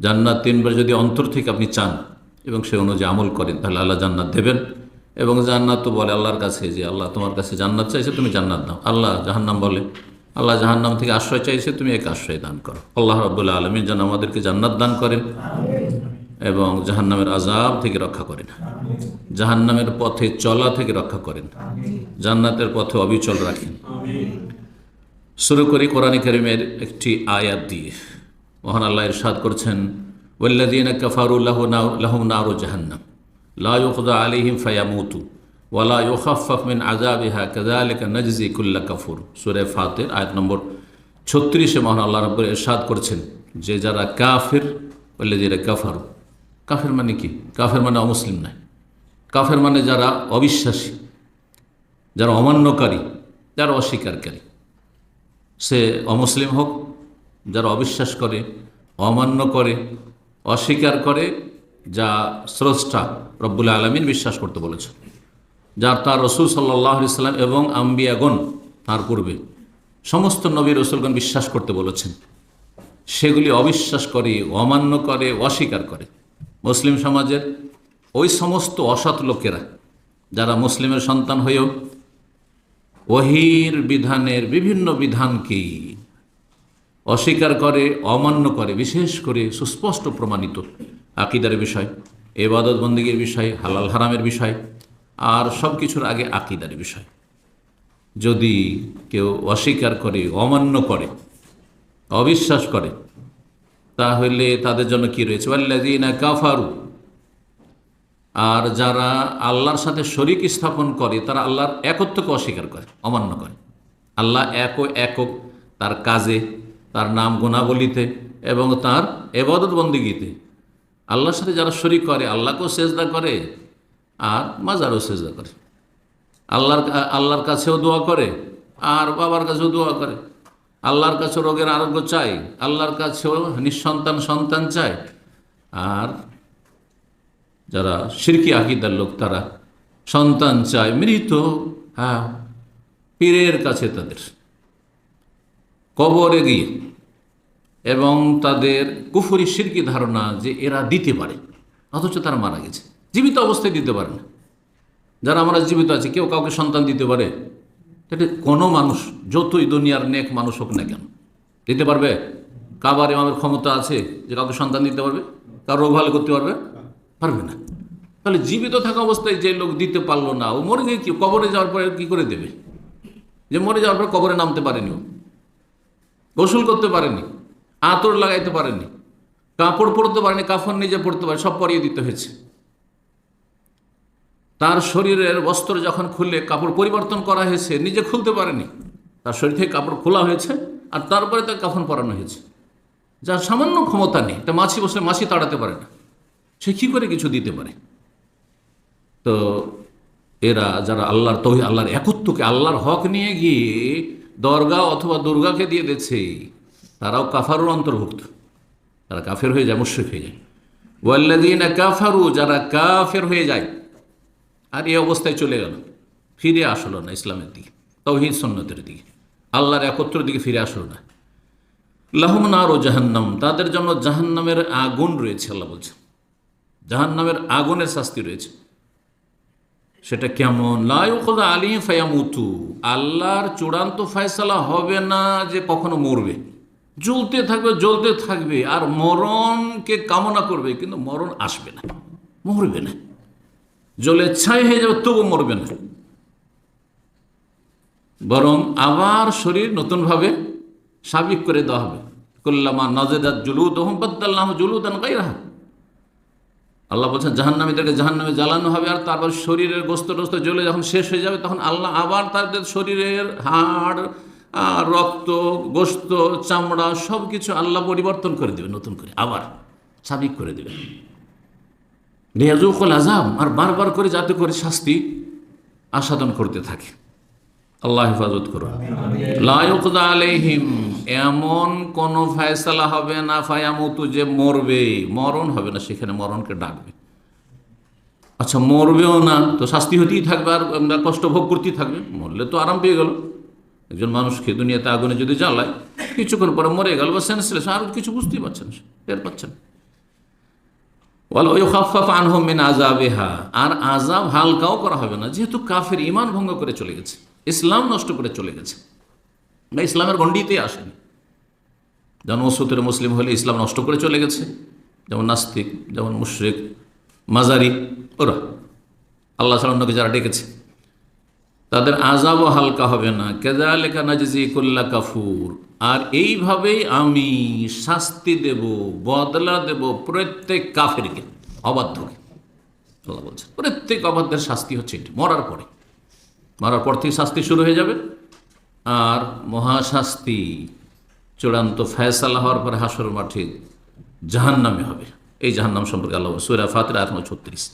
জান্নাত তিনবার যদি অন্তর থেকে আপনি চান এবং সে অনুযায়ী আমল করেন তাহলে আল্লাহ জান্নাত দেবেন। এবং জান্নাত তো বলে আল্লাহর কাছে যে আল্লাহ তোমার কাছে জান্নাত চাইছে তুমি জান্নাত দাও। আল্লাহ জাহান্নাম বলে আল্লাহ জাহান্নাম থেকে আশ্রয় চাইছে তুমি এক আশ্রয় দান করো। আল্লাহ রব্বুল্লাহ আলমী যেন আমাদেরকে জান্নাত দান করেন এবং জাহান্নামের আজাব থেকে রক্ষা করেন। জাহান্নামের পথে চলা থেকে রক্ষা করেন। জান্নাতের পথে অবিচল রাখেন। শুরু করি কোরআন করিমের একটি আয়াত দিয়ে। মহান আল্লাহ ইরশাদ করছেন ওয়াল্লাদিন কাফারুল্লাহ লাহুম নারু জাহান্নাম। লা ইউখদা আলিহিম ফায়ামুতু ওয়ালা ইউখাফাফ মিন আযাবিহা কাযালিকা নাজজি কুল্লা কাফুর। সূরা ফাতির আয়াত নম্বর 36 মহান আল্লাহ রাব্বুল ইরশাদ করছেন, যে যারা কাফির ওয়াল্লাদিন কাফারু। কাফের মানে কি? কাফের মানে অমুসলিম নয়। কাফের মানে যারা অবিশ্বাসী, যারা অমান্যকারী, যারা অস্বীকারী। সে অমুসলিম হোক যারা অবিশ্বাস করে, অমান্য করে, অস্বীকার করে, যা স্রষ্টা রব্বুল আলমিন বিশ্বাস করতে বলেছেন। যার তার রসুল সাল্লাহ ইসলাম এবং আম্বিয়াগণ তার পূর্বে সমস্ত নবী রসুলগণ বিশ্বাস করতে বলেছেন। সেগুলি অবিশ্বাস করে, অমান্য করে, অস্বীকার করে। মুসলিম সমাজের ওই সমস্ত অসৎ লোকেরা, যারা মুসলিমের সন্তান হয়েও ওহির বিধানের বিভিন্ন বিধানকেই অস্বীকার করে, অমান্য করে, বিশেষ করে সুস্পষ্ট প্রমাণিত আকিদার বিষয়, এবাদত বন্দীগীর বিষয়, হালাল হারামের বিষয়, আর সব কিছুর আগে আকিদার বিষয়। যদি কেউ অস্বীকার করে, অমান্য করে, অবিশ্বাস করে, তাহলে তাদের জন্য কি রয়েছে? ওয়াল্লাযীনা কাফারু, আর যারা আল্লাহর সাথে শরিক স্থাপন করে, তারা আল্লাহর একত্বকে অস্বীকার করে, অমান্য করে। আল্লাহ এক একক তার কাজে তার নাম গুণাবলিতে এবং তার এবাদত বন্দিগিতে আল্লাহর সাথে যারা শরিক করে, আল্লাহকেও সেজদা করে আর মাজারও সেজদা করে। আল্লাহর আল্লাহর কাছেও দোয়া করে আর বাবার কাছেও দোয়া করে। আল্লাহর কাছে রোগের আরোগ্য চাই আল্লাহর কাছেও নিঃসন্তান সন্তান চায়। আর যারা সিরকি আকিদার লোক, তারা সন্তান চায় মৃত হ্যাঁ পীরের কাছে তাদের। কবরে গিয়ে এবং তাদের কুফুরি সিরকি ধারণা যে এরা দিতে পারে, অথচ তারা মারা গেছে। জীবিত অবস্থায় দিতে পারে না। যারা আমরা জীবিত আছি, কেউ কাউকে সন্তান দিতে পারে? এটা কোনো মানুষ, যতই দুনিয়ার নেক মানুষ হোক না কেন, দিতে পারবে? কাবার ইমামের ক্ষমতা আছে যে কাউকে সন্তান দিতে পারবে? কার রোগ ভালো করতে পারবে? পারবে না। তাহলে জীবিত থাকা অবস্থায় যে লোক দিতে পারল না, ও মরে গিয়ে কবরে যাওয়ার পরে কি করে দেবে? যে মরে যাওয়ার পরে কবরে নামতে পারেনি ও। গোসল করতে পারেনি, আতর লাগাইতে পারেনি, কাপড় পরতে পারেনি, কাফন নিজে পরতে পারে সব পরিয়ে দিতে হয়েছে। তার শরীরের বস্ত্র যখন খুললে কাপড় পরিবর্তন করা হয়েছে, নিজে খুলতে পারেনি, তার শরীর থেকে কাপড় খোলা হয়েছে আর তারপরে তার কাফন পরানো হয়েছে। যার সামান্য ক্ষমতা নেই তা মাছি বসে মাছি তাড়াতে পারে না, সে কী করে কিছু দিতে পারে? তো এরা যারা আল্লাহর তহি আল্লাহর একত্বকে, আল্লাহর হক নিয়ে গিয়ে দরগা অথবা দুর্গাকে দিয়ে দিচ্ছে, তারাও কাফারুর অন্তর্ভুক্ত। তারা কাফের হয়ে যায়, মুশ্রিক হয়ে যায়। ওয়াল্লাদিন কাফারু, যারা কাফের হয়ে যায়, আর এই অবস্থায় চলে গেল। ফিরে আসলো না ইসলামের দিকে, তৌহিদ সন্ন্যতের দিকে। আল্লাহর একত্র দিকে ফিরে আসলো না। লাহমনার ও জাহান্নাম, তাদের জন্য জাহান্নামের আগুন রয়েছে, আল্লাহ বলছে। জাহান্নামের আগুনের শাস্তি রয়েছে। সেটা কেমন? লাইকদা আলী ফায়ামুতু। আল্লাহর চূড়ান্ত ফয়সালা হবে না যে কখনো মরবে। জ্বলতে থাকবে জ্বলতে থাকবে, আর মরণকে কামনা করবে, কিন্তু মরণ আসবে না, মরবে না। জলে ছাই হয়ে যাবে, তবু মরবে না। বরং আবার শরীর নতুনভাবে সাবিক করে দেওয়া হবে। কল্লামা নজেদাত জুলুদ ওহম বদ্দাল্লাহ জুলুদান গাইরাহা আল্লাহ বলছেন জাহান্নামীদেরকে জাহান্নামে জ্বালানো হবে আর তারপর শরীরের গোস্ত টোস্ত জ্বলে যখন শেষ হয়ে যাবে তখন আল্লাহ আবার তাদের শরীরের হাড় আর রক্ত গোস্ত চামড়া সব কিছু আল্লাহ পরিবর্তন করে দেবে নতুন করে আবার সাবিক করে দেবে রিয়াজুকল আজাম আর বারবার করে যাতে করে শাস্তি আস্বাদন করতে থাকে। আল্লাহ হেফাজত করুন। লায়ুকদা আলাইহিম এমন কোন ফায়সালা হবে না, ফায়ামুতু যে মরবে মরণ হবে না, সেখানে মরণকে ডাকবে। আচ্ছা মরবেও না, তো শাস্তি হতেই থাকবে, আর কষ্ট ভোগ করতেই থাকবে। মরলে তো আরাম পেয়ে গেল। একজন মানুষকে দুনিয়াতে আগুনে যদি জ্বালায়, কিছুক্ষণ পরে মরে গেল, বা সেন্সলেস আর কিছু বুঝতেই পারছেন টের পাচ্ছেন মিন আযাবিহা। আর আযাব হালকাও করা হবে না, যেহেতু কাফের ঈমান ভঙ্গ করে চলে গেছে, ইসলাম নষ্ট করে চলে গেছে। ইসলামের গণ্ডিতে আসেনি। যেমন ওসুতের মুসলিম হলে ইসলাম নষ্ট করে চলে গেছে। যেমন নাস্তিক, যেমন মুশরিক, মাজারি, ওরা। আল্লাহ অন্যকে যারা ডেকেছে। তাদের আজাবও হালকা হবে না। কেদা লেখা নাজিজি কুল্লা কাফুর। আর এইভাবেই আমি শাস্তি দেব, বদলা দেব প্রত্যেক কাফেরকে, অবাধ্যকে। আল্লাহ বলছেন প্রত্যেক অবাধ্যের শাস্তি হচ্ছে এটি, মরার পরে। মরার পর থেকে শাস্তি শুরু হয়ে যাবে। আর মহাশাস্তি চূড়ান্ত ফয়সালা হওয়ার পরে হাসর মাঠে জাহান্নামে হবে। এই জাহান্নাম সম্পর্কে আল্লাহ সুরা ফাতের আত্ম ছত্রিশ।